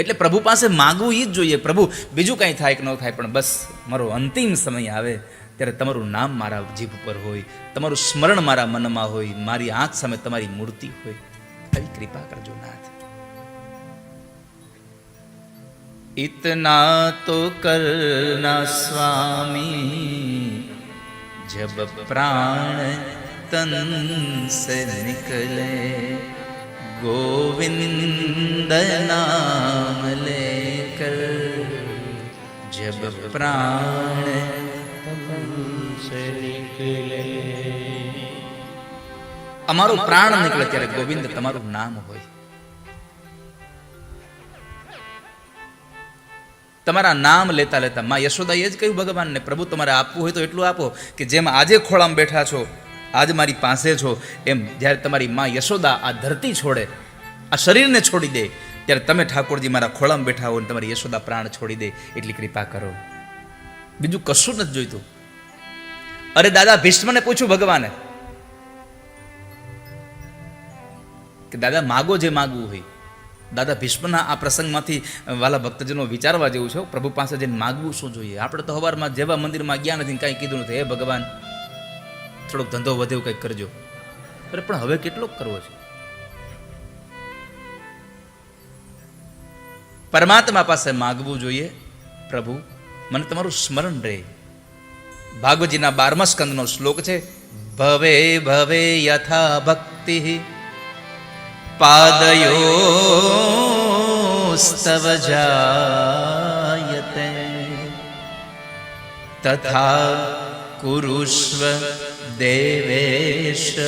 એટલે પ્રભુ પાસે માગવું એ જ જોઈએ પ્રભુ બીજું કાંઈ થાય કે ન થાય પણ બસ મારો અંતિમ સમય આવે ત્યારે તમારું નામ મારા જીભ પર હોય તમારું સ્મરણ મારા મનમાં હોય મારી આંખ સામે તમારી મૂર્તિ હોય આવી કૃપા કરજો નાથ इतना तो करना स्वामी जब प्राण तन से निकले गोविंद नाम लेकर जब प्राण से निकले અમારો પ્રાણ નીકળે ત્યારે ગોવિંદ તમારું નામ હોય તમારા નામ લેતા લેતા માં યશોદાએ જ કહ્યું ભગવાનને પ્રભુ તમારે આપવું હોય તો એટલું આપો કે જેમ આજે ખોળામાં બેઠા છો આજ મારી પાસે છો. એમ જ્યારે તમારી માં યશોદા આ ધરતી છોડે, આ શરીરને છોડી દે, ત્યારે તમે ઠાકોરજી મારા ખોળામાં બેઠા હો અને તમારી યશોદા પ્રાણ છોડી દે એટલી કૃપા કરો. બીજું કશું નથી જોઈતું. અરે દાદા, ભીષ્મને પૂછ્યું ભગવાને. કે દાદા, માગો જે માગવું હોય. દાદા, ભીષ્મના આ પ્રસંગમાંથી વાલા ભક્તજનો વિચારવા જેવું છે પ્રભુ પાસે જઈને માગવું શું જોઈએ? આપણે તો હવારમાં જેવા મંદિરમાં ગયા નથી કાંઈ કીધું નથી. હે ભગવાન થોડોક ધંધો વધે એવું કંઈક કરજો. અરે, પણ હવે કેટલોક કરવો છે? પરમાત્મા પાસે માગવું જોઈએ, પ્રભુ. મને તમારું સ્મરણ રહે. ભાગવતજીના બારમા સ્કંદનો શ્લોક છે, ભવે ભવે યથા ભક્તિ પાદયોસ્તવ જાયતે. તથા કુરુષ્વ દેવેશ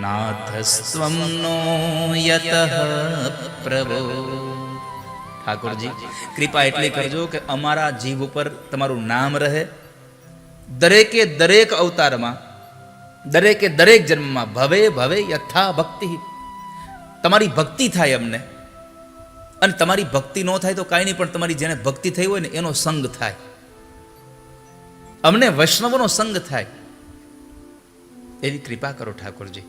નાથસ્ત્વમ નો યત પ્રભો ઠાકોરજી કૃપા એટલી કરજો કે અમારા જીવ ઉપર તમારું નામ રહે. દરેકે દરેક અવતારમાં, દરેકે દરેક જન્મમાં ભવે ભવે યથા ભક્તિ. તમારી ભક્તિ થાય અમને. અને તમારી ભક્તિ ન થાય તો કાંઈ નહીં, પણ તમારી જેને ભક્તિ થઈ હોય ને એનો સંગ થાય. અમને વૈષ્ણવનો સંગ થાય. એવી કૃપા કરો ઠાકોરજી.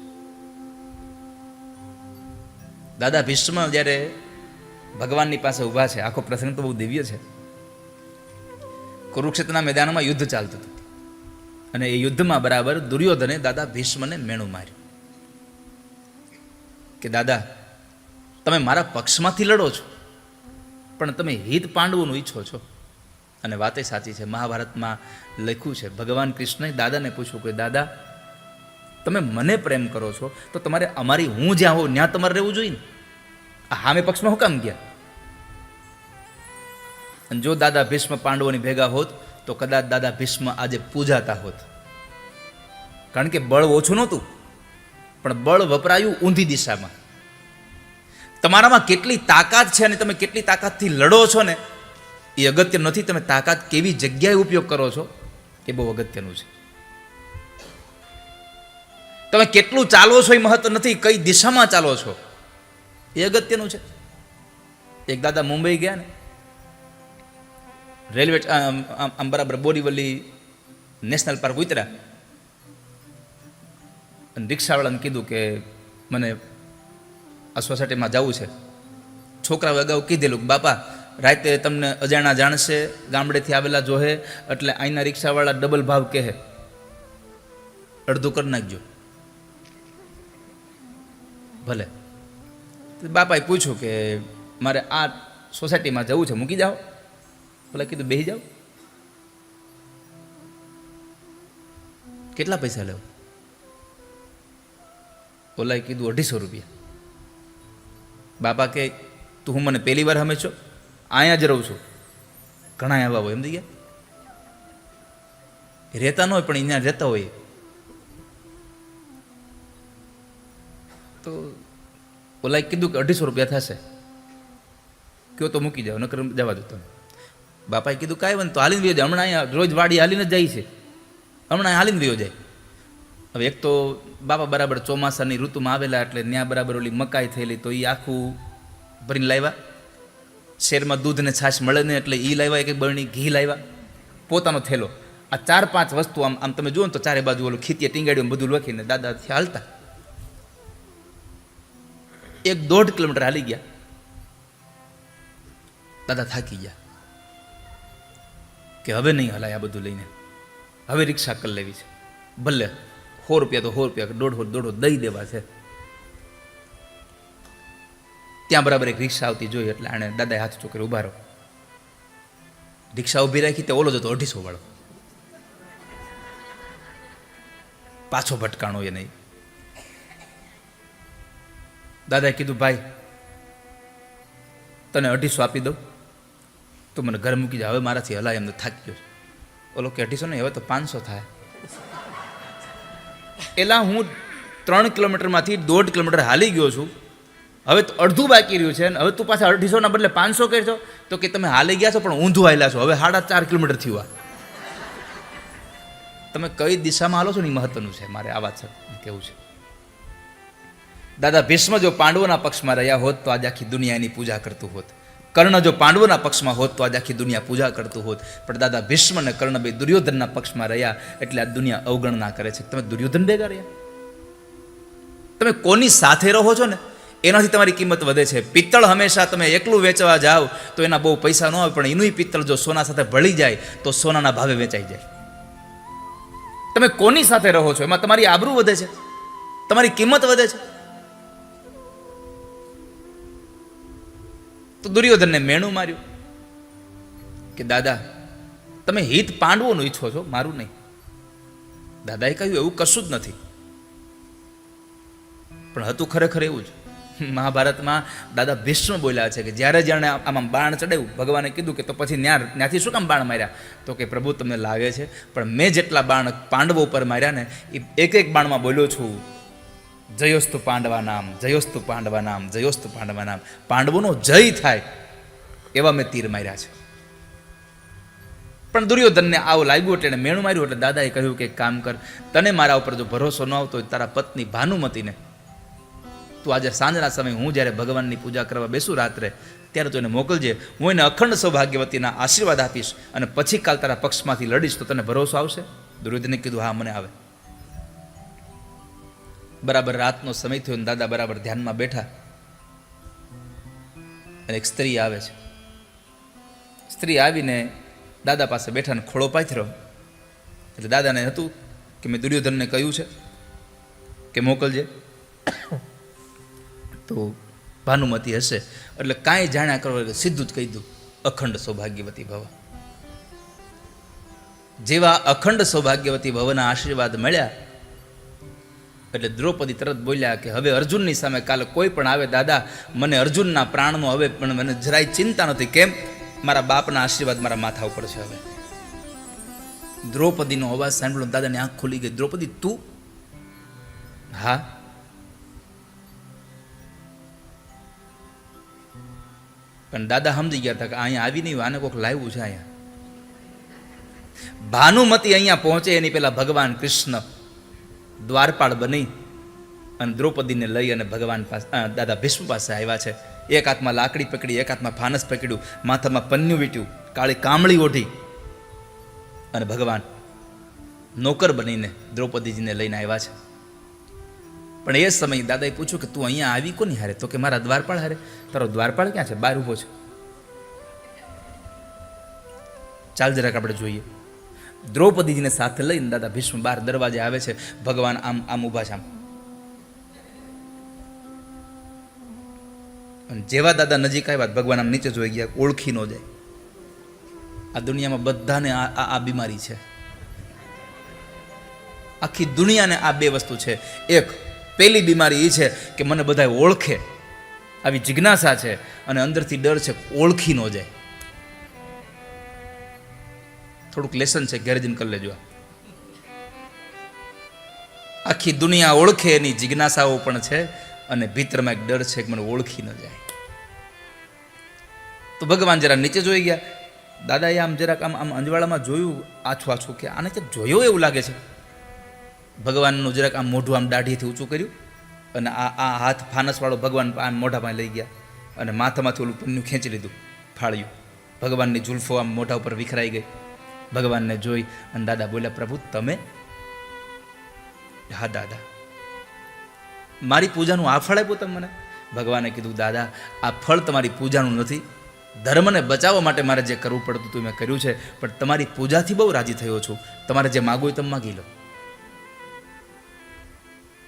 દાદા ભીષ્મ જ્યારે ભગવાનની પાસે ઊભા છે, આખો પ્રસંગ તો બહુ દિવ્ય છે. કુરુક્ષેત્રના મેદાનમાં યુદ્ધ ચાલતું હતું. અને એ યુદ્ધમાં બરાબર દુર્યોધને દાદા ભીષ્મને મેણું માર્યું. કે દાદા, તમે મારા પક્ષમાંથી લડો છો, પણ તમે હિત પાંડવોનું ઈચ્છો છો. અને વાતે સાચી છે. મહાભારતમાં લખ્યું છે, ભગવાન કૃષ્ણએ દાદાને પૂછ્યું કે, દાદા, તમે મને પ્રેમ કરો છો, તો તમારે અમારી હું જ્યાં હોઉં, ત્યાં તમારે રહેવું જોઈએ ને? આ હામે પક્ષમાં હું કામ ગયા? અને જો દાદા ભીષ્મ પાંડવોની ભેગા હોત, તો કદાચ દાદા ભીષ્મ આજે પૂજાતા હોત. કારણ કે બળ ઓછું નહોતું, પણ બળ વપરાયું ઊંધી દિશામાં. તમારામાં કેટલી તાકાત છે અને તમે કેટલી તાકાતથી લડો છો ને એ અગત્ય નથી. તમે તાકાત કેવી જગ્યાએ ઉપયોગ કરો છો એ બહુ અગત્યનું છે. તમે કેટલું ચાલો છો એ મહત્વ નથી, કઈ દિશામાં ચાલો છો એ અગત્યનું છે. એક દાદા મુંબઈ ગયા ને, રેલવે આમ બરાબર બોરીવલી નેશનલ પાર્ક ઉતર્યા. અને રિક્ષાવાળાને કીધું કે મને આ સોસાયટીમાં જવું છે. છોકરાઓ અગાઉ કીધેલું બાપા રાતે તમને અજાણા જાણશે, ગામડેથી આવેલા જોહે, એટલે અહીંના રિક્ષાવાળા ડબલ ભાવ કહે. અડધું કરી નાખજો. ભલે. બાપાએ પૂછ્યું કે મારે આ સોસાયટીમાં જવું છે, મૂકી જાઓ. ભલે કીધું બેસી જાઓ. કેટલા પૈસા લેવો? ઓલાએ કીધું અઢીસો રૂપિયા. બાપા કે તું હું મને પહેલી વાર હમે છો? અહીંયા જ રહું છું. ઘણા એવા હોય સમજી ગયા? રહેતા ન હોય, પણ અહીંયા રહેતા હોય. તો ઓલા કીધું કે અઢીસો રૂપિયા થશે. કયો તો મૂકી જાઓ, નકર જવા દો તમે. બાપાએ કીધું, કાંઈ વાંધો તો હાલીને વ્યો જાય હમણાં અહીંયા રોજ વાડી હાલીને જ જાય છે. હમણાં હાલીને વ્યો જાય. હવે એક તો બાપા બરાબર ચોમાસાની ઋતુમાં આવેલા એટલે ત્યાં બરાબર ઓલી મકાઈ થયેલી, તો એ આખું ભરીને લાવ્યા. શેરમાં દૂધ ને છાશ મળે ને એટલે એ લાવ્યા, એક બરણી ઘી લાવ્યા. પોતાનો થેલો. આ ચાર પાંચ વસ્તુ આમ આમ તમે જુઓ ને તો ચારે બાજુ ઓલું ખીતીએ ટીંગાડ્યું બધું લખીને દાદાથી હાલતા. એક દોઢ કિલોમીટર હાલી ગયા. દાદા થાકી ગયા. કે હવે નહીં હલાય આ બધું લઈને. હવે રિક્ષા કરી લેવી છે. ભલે, સો રૂપિયા તો સો રૂપિયા, દોઢસો દોઢસો દઈ દેવા છે. ત્યાં બરાબર એક રિક્ષા આવતી જોઈ એટલે આણે દાદાએ હાથ ચોકરી ઊભા રહો. રિક્ષા ઊભી રાખી તે ઓલો જતો અઢીસો વાળો. પાછો ભટકાણો એ નહીં. દાદાએ કીધું, ભાઈ, તને અઢીસો આપી દઉં. તો મને ઘર મૂકી જાય હવે મારાથી હલાય એમને થાકી ગયો ઓલો કે, અઢીસો નહીં, હવે તો પાંચસો થાય. એલા હું ત્રણ કિલોમીટરમાંથી દોઢ કિલોમીટર હાલી ગયો છું. હવે તો અડધું બાકી રહ્યું છે હવે તું પાછા અઢીસોના બદલે પાંચસો કરશો તો કે તમે હાલે ગયા છો, પણ ઊંધું હાલ્યા છો. હવે સાડા ચાર કિલોમીટર થયું આ. તમે કઈ દિશામાં હાલો છો ને મહત્વનું છે, મારે આ વાત કેવું છે? દાદા, ભીષ્મ જો પાંડવોના પક્ષમાં રહ્યા હોત તો આજે આખી દુનિયાની પૂજા કરતું હોત. કર્ણ જો પાંડવોના પક્ષમાં હોત તો આજે આખી દુનિયા પૂજા કરતું હોત. પણ દાદા, ભીષ્મ અને કર્ણ બે દુર્યોધનના પક્ષમાં રહ્યા એટલે આ દુનિયા અવગણના કરે છે. તમે દુર્યોધન ભેગા રહ્યા? તમે કોની સાથે રહો છો ને? એનાથી તમારી કિંમત વધે છે. પિત્તળ હંમેશા તમે એકલું વેચવા જાઓ તો એના બહુ પૈસા ન આવે પણ એનું પિત્તળ જો સોના સાથે ભળી જાય તો સોનાના ભાવે વેચાઈ જાય. તમે કોની સાથે રહો છો? એમાં તમારી આબરૂ વધે છે. તમારી કિંમત વધે છે. તો દુર્યોધનને મેણું માર્યું કે, દાદા, તમે હિત પાંડવોનું ઈચ્છો છો? મારું નહીં. દાદાએ કહ્યું, એવું કશું જ નથી. પણ હતું ખરેખર એવું જ. મહાભારતમાં દાદા ભીષ્મ બોલ્યા છે કે જ્યારે જ્યારે આમાં બાણ ચડાવ્યું, ભગવાને કીધું કે તો પછી ન્યા ત્યાંથી શું કામ બાણ માર્યા? તો કે પ્રભુ તમને લાગે છે, પણ મેં જેટલા બાણ પાંડવો ઉપર માર્યા ને, એ એક એક બાણમાં બોલ્યો છું, જયોસ્તુ પાંડવા નામ, જયોસ્તુ પાંડવા નામ, જયોસ્તુ પાંડવા નામ. પાંડવોનો જય થાય એવા મેં તીર માર્યા છે. પણ દુર્યોધનને આવું લાગ્યું એટલે એણે મેણું માર્યું એટલે દાદાએ કહ્યું કે કામ કર, તને મારા ઉપર જો ભરોસો ન આવતો તારા પત્ની ભાનુમતીને તું આજે સાંજના સમયે હું જ્યારે ભગવાનની પૂજા કરવા બેસું રાત્રે, ત્યારે તું એને મોકલજે. હું એને અખંડ સૌભાગ્યવતીના આશીર્વાદ આપીશ અને પછી કાલ તારા પક્ષમાંથી લડીશ તો તને ભરોસો આવશે? દુર્યોધને કીધું, હા, મને આવે. બરાબર રાતનો સમય થયો દાદા બરાબર ધ્યાનમાં બેઠા. અને એક સ્ત્રી આવે છે. સ્ત્રી આવીને દાદા પાસે બેઠા ને ખોળો પાથર્યો. એટલે દાદાને હતું કે મેં દુર્યોધનને કહ્યું છે કે મોકલજે. તો ભાનુમતી હશે. એટલે કાંઈ જાણ્યા કરો એટલે સીધું જ કહી દઉં, અખંડ સૌભાગ્યવતી ભવ. જેવા અખંડ સૌભાગ્યવતી ભવના આશીર્વાદ મળ્યા, એટલે દ્રૌપદી તરત બોલ્યા કે, હવે અર્જુનની સામે કાલે કોઈ પણ આવે દાદા, મને અર્જુનના પ્રાણનો હવે પણ મને જરાય ચિંતા નથી. કેમ? મારા બાપના આશીર્વાદ મારા માથા ઉપર છે હવે. દ્રૌપદીનો અવાજ સાંભળ્યો દાદાની આંખ ખુલી ગઈ. દ્રૌપદી, તું? હા. પણ દાદા સમજી ગયા હતા કે અહીંયા આવી નહીં કોઈક લાવ્યું છે અહીંયા. ભાનુમતી અહીંયા પહોંચે, એની પહેલાં ભગવાન કૃષ્ણ દ્વારપાળ બની અને દ્રૌપદીને લઈ અને ભગવાન પાસે દાદા ભીષ્મ પાસે આવ્યા છે. એક હાથમાં લાકડી પકડી, એક હાથમાં ફાનસ પકડ્યું, માથામાં પન્યું વીટ્યું, કાળી કામળી ઓઢી અને ભગવાન નોકર બનીને દ્રૌપદીજીને લઈને આવ્યા છે. પણ એ સમયે દાદાએ પૂછ્યું કે તું અહીંયા આવી કોની હારે? તો કે મારા દ્વારપાળ હારે. તારો દ્વારપાળ ક્યાં છે? બહાર ઊભો છે. ચાલ જરાક આપણે જોઈએ. દ્રૌપદીજીને સાથે લઈને દાદા ભીષ્મ બહાર દરવાજે આવે છે. ભગવાન આમ આમ ઊભા છે આમ. અને જેવા દાદા નજીક આવ્યા ભગવાન આમ નીચે જોઈ ગયા, ઓળખી ન જાય. આ દુનિયામાં બધાને આ- આ બીમારી છે. આખી દુનિયાને આ બે વસ્તુ છે. એક પહેલી બીમારી એ છે કે મને બધા ઓળખે. આવી જિજ્ઞાસા છે અને અંદરથી ડર છે ઓળખી ન જાય. થોડુંક લેસન છે, ઘરે કરી લેજો આખી દુનિયા ઓળખે એની જિજ્ઞાસાઓ પણ છે અને ભીતરમાં એક ડર છે કે મને ઓળખી ન જાય. તો ભગવાન જરા નીચે જોઈ ગયા. દાદાએ આમ જરાક આમ આમ અંજવાળામાં જોયું આછું આછું કે આને જોયો એવું લાગે છે. ભગવાનનું જરાક આમ મોઢું આમ દાઢીથી ઊંચું કર્યું અને આ આ હાથ ફાનસવાળો ભગવાન આમ મોઢામાં લઈ ગયા અને માથામાંથી ઓલું પન્નું ખેંચી લીધું, ફાળ્યું. ભગવાનની જુલ્ફો આમ મોઢા ઉપર વિખરાઈ ગઈ. ભગવાનને જોઈ અને દાદા બોલ્યા, પ્રભુ, તમે? હા, દાદા. મારી પૂજાનું આ ફળ આપ્યું તમે મને ભગવાને કીધું, દાદા, આ ફળ તમારી પૂજાનું નથી. ધર્મને બચાવવા માટે મારે જે કરવું પડતું હતું મેં કર્યું છે, પણ તમારી પૂજાથી બહુ રાજી થયો છું. તમારે જે માગવું એ તમે માગી લો.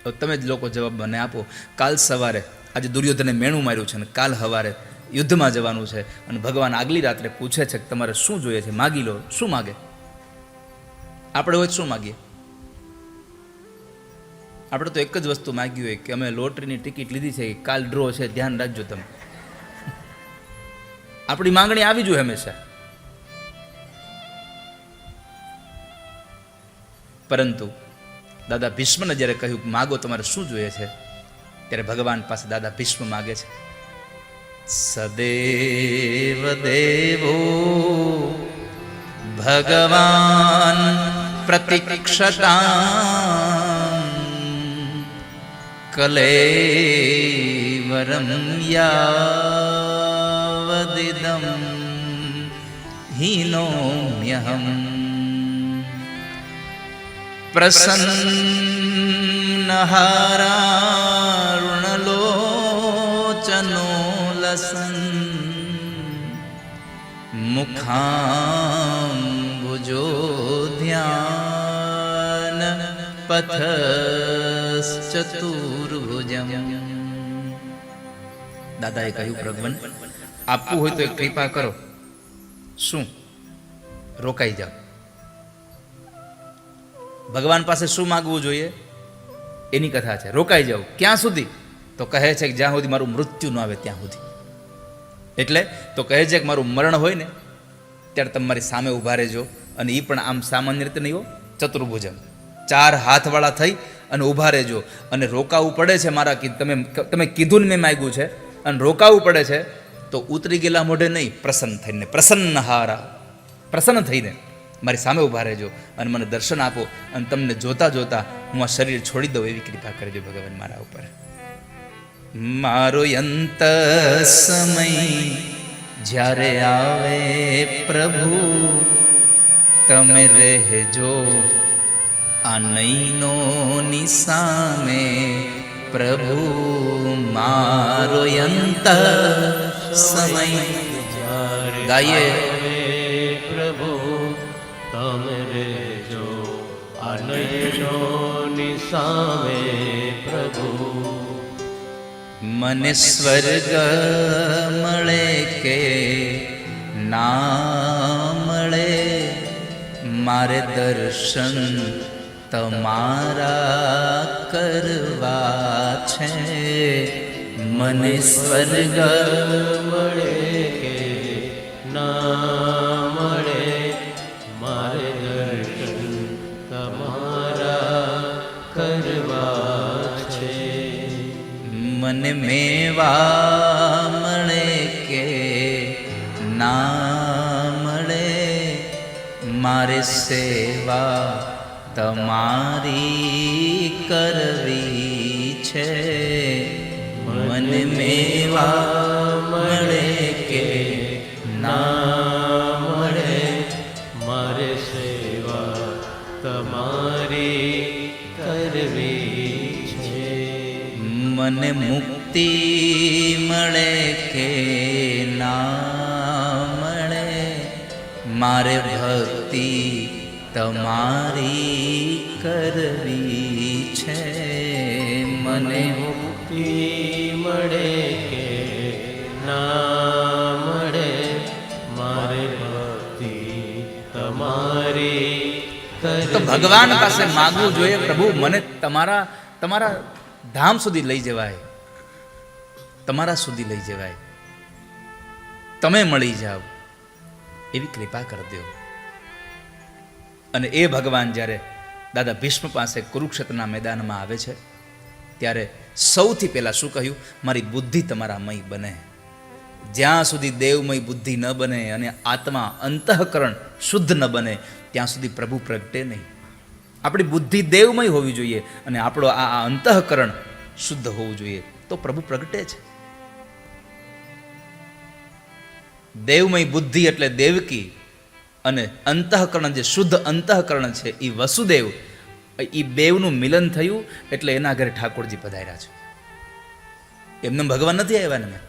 તમે જ લોકો જવાબ મને આપો. કાલ સવારે આજે દુર્યોધને મેણું માર્યું છે અને કાલ સવારે યુદ્ધમાં જવાનું છે અને ભગવાન આગલી રાત્રે પૂછે છે કે તમારે શું જોઈએ છે? માગી લો. શું માગે? આપણે હોય શું માગીએ? આપણે તો એક જ વસ્તુ માગી હોય કે અમે લોટરીની ટિકિટ લીધી છે કે કાલ ડ્રો છે, ધ્યાન રાખજો તમે. આપણી માંગણી આવી જોઈએ હંમેશા. પરંતુ દાદા ભીષ્મને જ્યારે કહ્યું, માગો તમારે શું જોઈએ છે? ત્યારે ભગવાન પાસે દાદા ભીષ્મ માગે છે, સદેવ દેવો, ભગવાન પ્રતિક્ષતા કલેવરમ યાવદિદમ, હીનોમ્યહમ. પ્રસન્નહારારુણલોચનો લસન મુખાંબુજો ધ્યાન પથશ્ચતુર્ભુજમ દાદાએ કહ્યું પ્રગવન આપવું હોય તો એક કૃપા કરો. શું? રોકાઈ જાઓ. ભગવાન પાસે શું માગવું જોઈએ? એની કથા છે. રોકાઈ જાઓ. ક્યાં સુધી? તો કહે છે કે જ્યાં સુધી મારું મૃત્યુ ન આવે ત્યાં સુધી. એટલે તો કહે છે કે મારું મરણ હોય ને, ત્યારે તમે મારી સામે ઊભા રહેજો અને એ પણ આમ સામાન્ય રીતે નહીં હો ચતુર્ભુજમ ચાર હાથવાળા થઈ અને ઊભા રહેજો. અને રોકાવું પડે છે મારા તમે તમે કીધું ને મેં માગ્યું છે. અને રોકાવું પડે છે, તો ઉતરી ગયેલા મોઢે નહીં, પ્રસન્ન થઈને. પ્રસન્ન હારા પ્રસન્ન થઈને. મારી સામે ઊભા રહેજો અને મને દર્શન આપો અને તમને જોતા જોતા હું આ શરીર છોડી દઉં એવી કૃપા કરજો ભગવાન મારા ઉપર. મારો અંત સમય જ્યારે આવે પ્રભુ, તમે રહેજો આ નૈનોની સામે પ્રભુ, મારો અંત સમય. ગાઈએ સામે પ્રભુ મને સ્વર્ગ મળે કે ના મળે મારે દર્શન તમારા કરવા છે મને સ્વર્ગ મને મેવા મળે કે ના મળે મારે સેવા તમારી કરવી છે મને મેવા મળે કે ના મળે મારે સેવા તમારી મને મુક્તિ મળે કે ના મળે? મારે ભક્તિ તમારી કરવી છે. મને મુક્તિ મળે કે ના મળે? મારે ભક્તિ તમારી તો ભગવાન પાસે માગવું જોઈએ પ્રભુ મને તમારા તમારા ધામ સુધી લઈ જવાય. તમારા સુધી લઈ જવાય. તમે મળી જાઓ. એવી કૃપા કરી દો. અને એ ભગવાન જ્યારે દાદા ભીષ્મ પાસે કુરુક્ષેત્રના મેદાનમાં આવે છે, ત્યારે સૌથી પહેલાં શું કહ્યું? મારી બુદ્ધિ તમારા મય બને. જ્યાં સુધી દેવમય બુદ્ધિ ન બને અને આત્મા અંતઃકરણ શુદ્ધ ન બને, ત્યાં સુધી પ્રભુ પ્રગટે નહીં. આપણી બુદ્ધિ દેવમય હોવી જોઈએ અને આપણો આ અંતઃકરણ શુદ્ધ હોવું જોઈએ. તો પ્રભુ પ્રગટે છે. દેવમય બુદ્ધિ એટલે દેવકી અને અંતઃકરણ જે શુદ્ધ અંતઃકરણ છે એ વસુદેવ એ બેવનું મિલન થયું એટલે એના ઘરે ઠાકોરજી પધાર્યા છે. એમને ભગવાન નથી આવ્યા ને